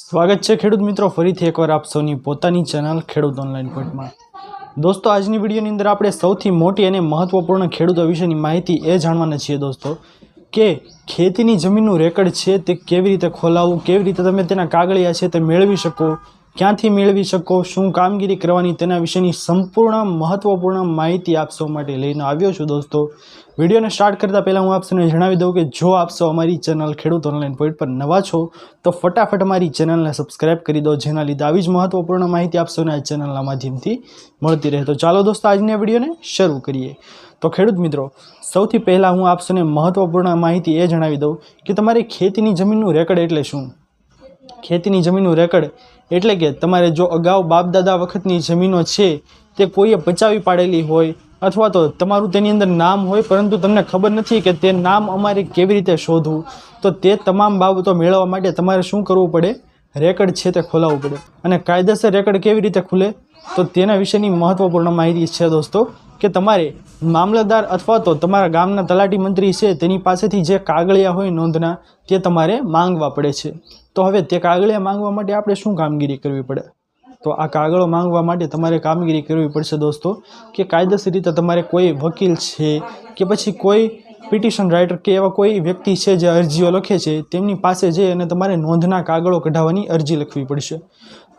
સ્વાગત છે ખેડૂત મિત્રો. ફરીથી એકવાર આપ સૌની પોતાની ચેનલ ખેડૂત ઓનલાઈન પોઈન્ટમાં. દોસ્તો, આજની વિડીયોની અંદર આપણે સૌથી મોટી અને મહત્વપૂર્ણ ખેડૂતો વિશેની માહિતી એ જાણવાના છીએ દોસ્તો કે ખેતીની જમીનનું રેકર્ડ છે તે કેવી રીતે ખોલાવવું, કેવી રીતે તમે તેના કાગળિયા છે તે મેળવી શકો ક્યાંથી મેળવી શકો, શું કામગીરી કરવાની, તેના વિશેની સંપૂર્ણ મહત્ત્વપૂર્ણ માહિતી આપશો માટે લઈને આવ્યો છું દોસ્તો. વિડીયોને સ્ટાર્ટ કરતાં પહેલાં હું આપશોને જણાવી દઉં કે જો આપશો અમારી ચેનલ ખેડૂત ઓનલાઈન પોઈન્ટ પર નવા છો, તો ફટાફટ અમારી ચેનલને સબસ્ક્રાઇબ કરી દો, જેના લીધે આવી જ મહત્ત્વપૂર્ણ માહિતી આપશોને આ ચેનલના માધ્યમથી મળતી રહે. તો ચાલો દોસ્તો, આજની વિડીયોને શરૂ કરીએ. તો ખેડૂત મિત્રો, સૌથી પહેલાં હું આપશોને મહત્ત્વપૂર્ણ માહિતી એ જણાવી દઉં કે તમારી ખેતીની જમીનનું રેકર્ડ એટલે શું? ખેતીની જમીનનું રેકર્ડ એટલે કે તમારે જો અગાઉ બાપદાદા વખતની જમીનો છે, તે કોઈએ પચાવી પાડેલી હોય અથવા તો તમારું તેની અંદર નામ હોય, પરંતુ તમને ખબર નથી કે તે નામ અમારે કેવી રીતે શોધવું, તો તે તમામ બાબતો મેળવવા માટે તમારે શું કરવું પડે? રેકર્ડ છે તે ખોલાવવું પડે. અને કાયદેસર રેકર્ડ કેવી રીતે ખુલે? તો તેના વિશેની મહત્ત્વપૂર્ણ માહિતી છે દોસ્તો. કે તમારે મામલતદાર અથવા તો તમારા ગામના તલાટી મંત્રી છે, તેની પાસેથી જે કાગળિયા હોય નોંધના, તે તમારે માંગવા પડે છે. તો હવે તે કાગળિયા માંગવા માટે આપણે શું કામગીરી કરવી પડે? તો આ કાગળો માંગવા માટે તમારે કામગીરી કરવી પડશે દોસ્તો, કે કાયદેસર રીતે તમારે કોઈ વકીલ છે, કે પછી કોઈ પિટિશન રાઇટર કે એવા કોઈ વ્યક્તિ છે જે અરજીઓ લખે છે, તેમની પાસે જઈ અને તમારે નોંધના કાગળો કઢાવવાની અરજી લખવી પડશે.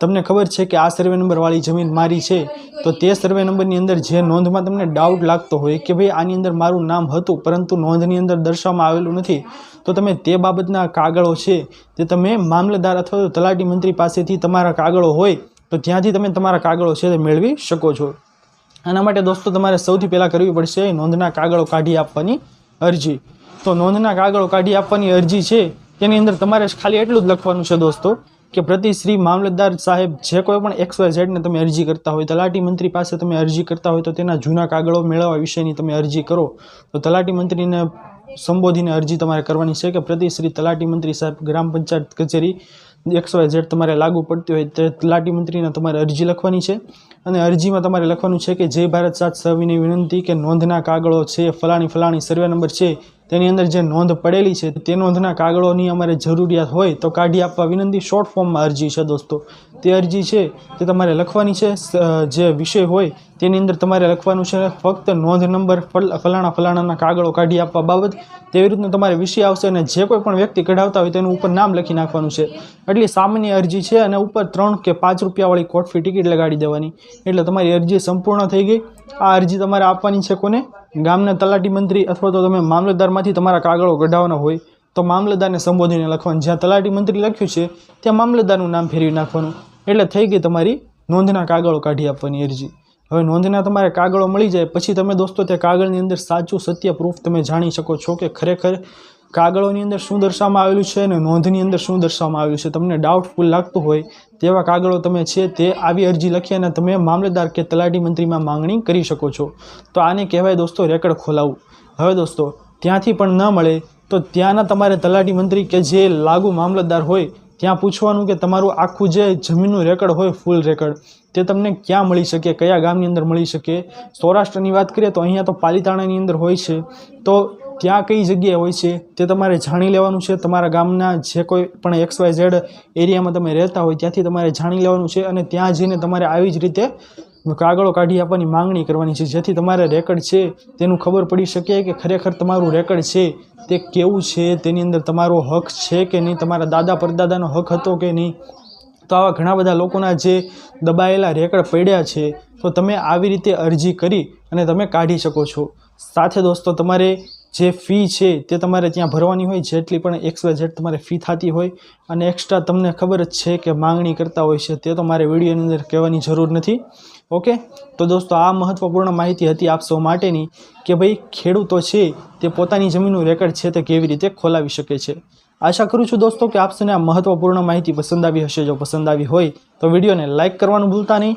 તમને ખબર છે કે આ સર્વે નંબરવાળી જમીન મારી છે, તો તે સર્વે નંબરની અંદર જે નોંધમાં તમને ડાઉટ લાગતો હોય કે ભાઈ આની અંદર મારું નામ હતું, પરંતુ નોંધની અંદર દર્શાવવામાં આવેલું નથી, તો તમે તે બાબતના કાગળો છે, તે તમે મામલતદાર અથવા તો તલાટી મંત્રી પાસેથી તમારા કાગળો હોય, તો ત્યાંથી તમે તમારા કાગળો છે તે મેળવી શકો છો. આના માટે દોસ્તો તમારે સૌથી પહેલાં કરવી પડશે નોંધના કાગળો કાઢી આપવાની અરજી. તો નોંધના કાગળો કાઢી આપવાની અરજી છે. તેની અંદર તમારે ખાલી એટલું જ લખવાનું છે દોસ્તો, કે પ્રતિ શ્રી મામલતદાર સાહેબ જે કોઈ પણ એક્સ વાય ઝેડને તમે અરજી કરતા હોય, તલાટી મંત્રી પાસે તમે અરજી કરતા હોય, તો તેના જૂના કાગળો મેળવવા વિશેની તમે અરજી કરો. તો તલાટી મંત્રીને સંબોધીને અરજી તમારે કરવાની છે કે પ્રતિ શ્રી તલાટી મંત્રી સાહેબ ગ્રામ પંચાયત કચેરી એક્સ વાય ઝેડ તમારે લાગુ પડતી હોય તે તલાટી મંત્રીને તમારે અરજી લખવાની છે. અને અરજીમાં તમારે લખવાનું છે કે જય ભારત સાત સવિની વિનંતી કે નોંધના કાગળો છે, ફલાણી ફલાણી સર્વે નંબર છે તેની અંદર જે નોંધ પડેલી છે, તે નોંધના કાગળોની અમારે જરૂરિયાત હોય તો કાઢી આપવા વિનંતી શોર્ટ ફોર્મમાં અરજી છે દોસ્તો. તે અરજી છે, તે તમારે લખવાની છે જે વિષય હોય તેની અંદર તમારે લખવાનું છે, ફક્ત નોંધ નંબર, ફલ- ફલાણા ફલાણાના કાગળો કાઢી આપવા બાબત, તેવી રીતનું તમારે વિષય આવશે અને જે કોઈ પણ વ્યક્તિ કઢાવતા હોય તેનું ઉપર નામ લખી નાખવાનું છે. એટલી સામાન્ય અરજી છે અને ઉપર ત્રણ કે પાંચ રૂપિયાવાળી કોટફી ટિકિટ લગાડી દેવાની. એટલે તમારી અરજી સંપૂર્ણ થઈ ગઈ. આ અરજી તમારે આપવાની છે કોને? ગામના તલાટી મંત્રી અથવા તો તમે મામલતદારમાંથી તમારા કાગળો કઢાવવાના હોય, તો મામલતદારને સંબોધીને લખવાનું. જ્યાં તલાટી મંત્રી લખ્યું છે, ત્યાં મામલતદારનું નામ ફેરવી નાખવાનું. એટલે થઈ ગઈ તમારી નોંધના કાગળો કાઢી આપવાની અરજી. હવે નોંધના તમારે કાગળો મળી જાય, પછી તમે દોસ્તો તે કાગળની અંદર સાચું સત્ય પ્રૂફ તમે જાણી શકો છો કે ખરેખર કાગળોની અંદર શું દર્શાવવામાં આવેલું છે અને નોંધની અંદર શું દર્શાવવામાં આવેલું છે? તમને ડાઉટફુલ લાગતું હોય તેવા કાગળો તમે છે તે આવી અરજી લખી અને તમે મામલતદાર કે તલાટી મંત્રીમાં માંગણી કરી શકો છો. તો આને કહેવાય દોસ્તો રેકર્ડ ખોલાવવું હવે દોસ્તો, ત્યાંથી પણ ન મળે તો ત્યાંના તમારે તલાટી મંત્રી કે જે લાગુ મામલતદાર હોય, ત્યાં પૂછવાનું કે તમારું આખું જે જમીનનું રેકર્ડ હોય ફૂલ રેકર્ડ, તે તમને ક્યાં મળી શકે, કયા ગામની અંદર મળી શકે? સૌરાષ્ટ્રની વાત કરીએ તો અહીંયા તો પાલિતાણાની અંદર હોય છે. તો ત્યાં કઈ જગ્યાએ હોય છે તે તમારે જાણી લેવાનું છે. તમારા ગામના જે કોઈ પણ એક્સ વાય ઝેડ એરિયામાં તમે રહેતા હોય ત્યાંથી તમારે જાણી લેવાનું છે અને ત્યાં જઈને તમારે આવી જ રીતે કાગળો કાઢી આપવાની માંગણી કરવાની છે. જેથી તમારે રેકર્ડ છે તેનું ખબર પડી શકે કે ખરેખર તમારું રેકર્ડ છે તે કેવું છે, તેની અંદર તમારો હક છે કે નહીં, તમારા દાદા પરદાદાનો હક હતો કે નહીં. તો આવા ઘણા બધા લોકોના જે દબાયેલા રેકર્ડ પડ્યા છે, તો તમે આવી રીતે અરજી કરી અને તમે કાઢી શકો છો. સાથે દોસ્તો, તમારે જે ફી છે તે તમારે ત્યાં ભરવાની હોય, જેટલી પણ એક્સ વાય ઝેડ તમારે ફી થતી હોય. અને એક્સ્ટ્રા તમને ખબર જ છે કે માંગણી કરતા હોય છે, તે તો મારે વિડીયોની અંદર કહેવાની જરૂર નથી. ઓકે તો દોસ્તો, આ મહત્વપૂર્ણ માહિતી હતી આપ સૌ માટેની કે ભાઈ, ખેડૂતો છે તે પોતાની જમીનનું રેકર્ડ છે તે કેવી રીતે ખોલાવી શકે છે. આશા કરું છું દોસ્તો કે આપસને આ મહત્વપૂર્ણ માહિતી પસંદ આવી હશે. જો પસંદ આવી હોય તો વિડીયોને લાઇક કરવાનું ભૂલતા નહીં.